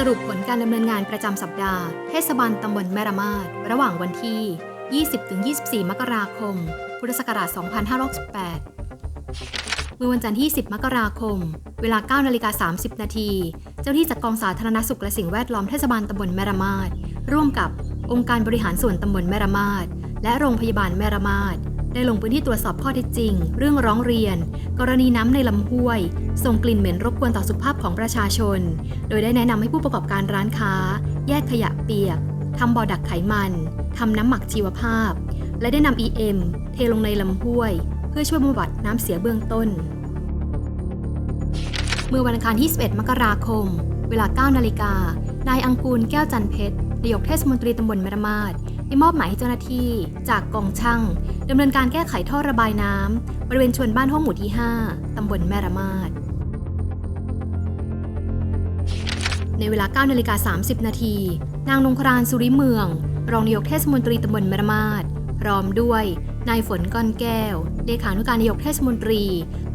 สรุปผลการดำเนินงานประจำสัปดาห์ เทศบาลตำบลแม่ระมาดระหว่างวันที่ 20-24 มกราคม พุทธศักราช 2568 เมื่อวันจันทร์ที่ 10 มกราคม เวลา9นาฬิกา30 นาที เจ้าที่จากกองสาธารณสุขและสิ่งแวดล้อมเทศบาลตำบลแม่ระมาดร่วมกับองค์การบริหารส่วนตำบลแม่ระมาดและโรงพยาบาลแม่ระมาดได้ลงพื้นที่ตรวจสอบข้อเท็จจริง เรื่องร้องเรียน กรณีน้ำในลำห้วย ส่งกลิ่นเหม็นรบกวนต่อสุขภาพของประชาชน โดยได้แนะนำให้ผู้ประกอบการร้านค้า แยกขยะเปียกทำบ่อดักไขมันทำน้ำหมักชีวภาพ และได้นำ EM เทลงในลำห้วย เพื่อช่วยบำบัดน้ำเสียเบื้องต้น เมื่อวันอังคารที่11มกราคม เวลา9นาฬิกานายอังกูลแก้วจันเพชรนายกเทศมนตรีตำบลแมรมาด ได้มอบหมายให้เจ้าหน้าที่ จากกองช่างดำเนินการแก้ไขท่อระบายน้ำบริเวณชวนบ้านห้องหมู่ที่ 5 ตำบลแมรมาดในเวลา9นาฬิกา30 นาที นางนงครานสุริเมือง รองนายกเทศมนตรีตำบลแมรมาดพร้อมด้วยนายฝนก้อนแก้ว เลขานุการนายกเทศมนตรี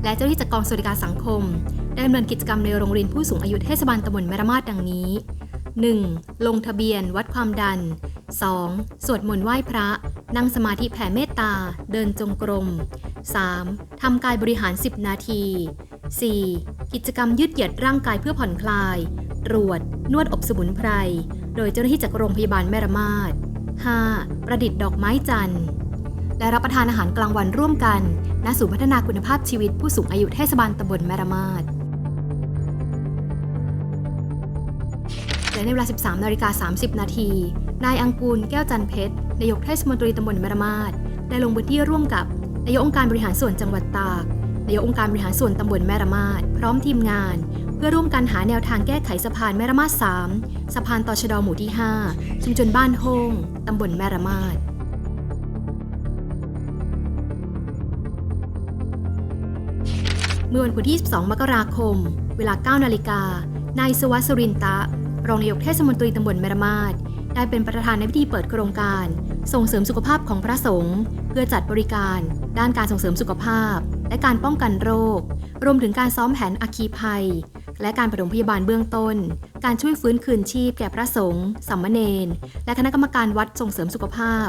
และเจ้าหน้าที่จากกองสวัสดิการสังคม ได้ดำเนินกิจกรรมในโรงเรียนผู้สูงอายุเทศบาลตำบลแมรมาดดังนี้ 1. ลงทะเบียน วัดความดัน 2. สวดมนต์ไหว้พระ นั่งสมาธิแผ่เมตตา เดินจงกรม 3. ทำกายบริหาร 10 นาที 4. กิจกรรมยืดเหยียดร่างกายเพื่อผ่อนคลาย ตรวจ นวดอบสมุนไพร โดยเจ้าหน้าที่จากโรงพยาบาลแม่ระมาด 5. ประดิษฐ์ดอกไม้จันทร์ และรับประทานอาหารกลางวันร่วมกัน ณ ศูนย์พัฒนาคุณภาพชีวิตผู้สูงอายุเทศบาลตำบลแม่ระมาด ในเวลา 13นาฬิกา30 นาที นายอังกูลแก้วจันเพชร นายกเทศมนตรีตำบลแมรมาดได้ลงพื้นที่ร่วมกับ นายกองค์การบริหารส่วนจังหวัดตาก นายกองค์การบริหารส่วนตำบลแม่ระมาดพร้อมทีมงาน เพื่อร่วมกันหาแนวทางแก้ไขสะพานแม่ระมาด3สะพานต่อชะดอหมู่ที่ 5 ชุมชนบ้านโฮงตำบลแม่ระมาดเมื่อวันพุธที่22มกราคม เวลา 9 นาฬิกานายสวัสดิ์สรินตะ รองนายกเทศมนตรีตำบลแมรมาศได้เป็นประธานในพิธีเปิดโครงการ ส่งเสริมสุขภาพของพระสงฆ์เพื่อจัดบริการ ด้านการส่งเสริมสุขภาพ และการป้องกันโรค รวมถึงการซ้อมแผนอัคคีภัย และการปฐมพยาบาลเบื้องต้น การช่วยฟื้นคืนชีพแก่พระสงฆ์สัมมเนนและคณะกรรมการวัดส่งเสริมสุขภาพ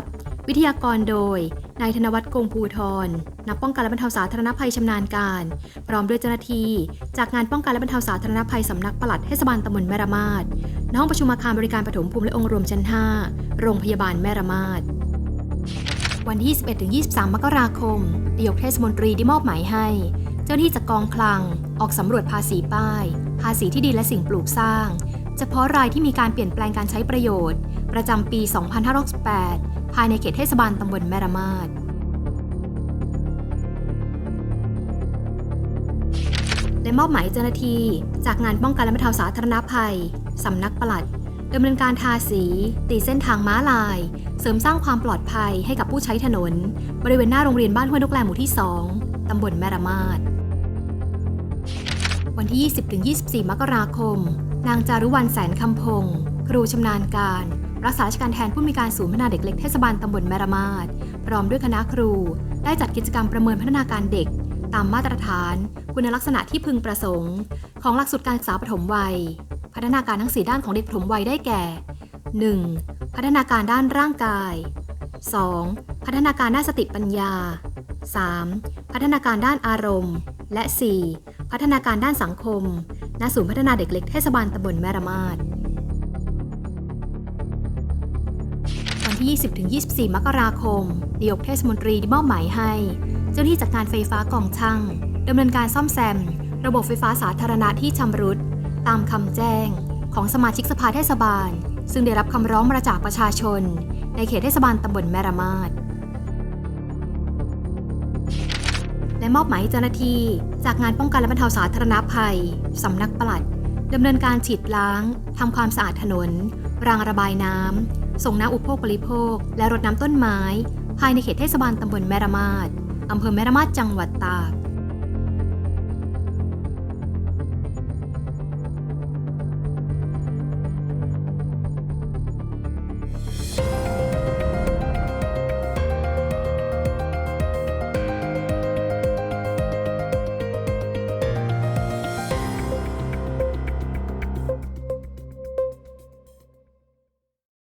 วิทยากรโดย นายธนวัฒน์กงภูทร นักป้องกันและบรรเทาสาธารณภัยชำนาญการ พร้อมด้วยเจ้าหน้าที่ จากงานป้องกันและบรรเทาสาธารณภัยสำนักปลัดเทศบาลตำบลแม่ระมาดณห้องประชุมอาคารบริการปฐมภูมิและองค์รวมชั้น 5 โรงพยาบาลแม่ระมาด วันที่21-23 มกราคมนายกเทศมนตรีได้มอบหมายให้ เจ้าหน้าที่จากกองคลัง ออกสำรวจภาษีป้าย ภาษีที่ดินและสิ่งปลูกสร้าง เฉพาะรายที่มีการเปลี่ยนแปลงการใช้ประโยชน์ ประจำปี 2568 ภายในเขตเทศบาลตำบลแม่ระมาดและมอบหมายเจ้าหน้าที่จากงานป้องกันและบรรเทาสาธารณภัย สำนักปลัดดำเนินการทาสี ตีเส้นทางม้าลาย เสริมสร้างความปลอดภัยให้กับผู้ใช้ถนน บริเวณหน้าโรงเรียนบ้านห้วยนกแลหมู่ที่ 2 ตำบลแม่ระมาดวันที่ 20-24 มกราคม นางจารุวรรณแสนคำพงศ์ครูชำนาญการ รักษาราชการแทนผู้มีการศูนย์พัฒนาเด็กเล็กเทศบาลตำบลแม่ระมาดพร้อมด้วยคณะครู ได้จัดกิจกรรมประเมินพัฒนาการเด็ก ตามมาตรฐาน คุณลักษณะที่พึงประสงค์ ของหลักสูตรการศึกษาปฐมวัย พัฒนาการทั้ง 4 ด้านของเด็กปฐมวัยได้แก่ 1. พัฒนาการด้านร่างกาย 2. พัฒนาการด้านสติปัญญา 3. พัฒนาการด้านอารมณ์ และ 4. พัฒนาการด้านสังคม ณศูนย์พัฒนาเด็กเล็กเทศบาลตำบลแม่ระมาดวันที่ 20-24 มกราคมนายกเทศมนตรีได้มอบหมายให้ เจ้าหน้าที่จากการไฟฟ้ากองช่างดำเนินการซ่อมแซม ระบบไฟฟ้าสาธารณะที่ชำรุด ตามคำแจ้ง ของสมาชิกสภาเทศบาล ซึ่งได้รับคำร้องมาจากประชาชน ในเขตเทศบาลตำบลแม่ระมาด และมอบหมายเจ้าหน้าที่ จากงานป้องกันและบรรเทาสาธารณภัยสำนักปลัดดำเนินการฉีดล้างทำความสะอาดถนน รางระบายน้ำส่งน้ำอุปโภคบริโภค และรดน้ำต้นไม้ ภายในเขตเทศบาลตำบลแม่ระมาดอำเภอแม่ระมาดจังหวัดตาก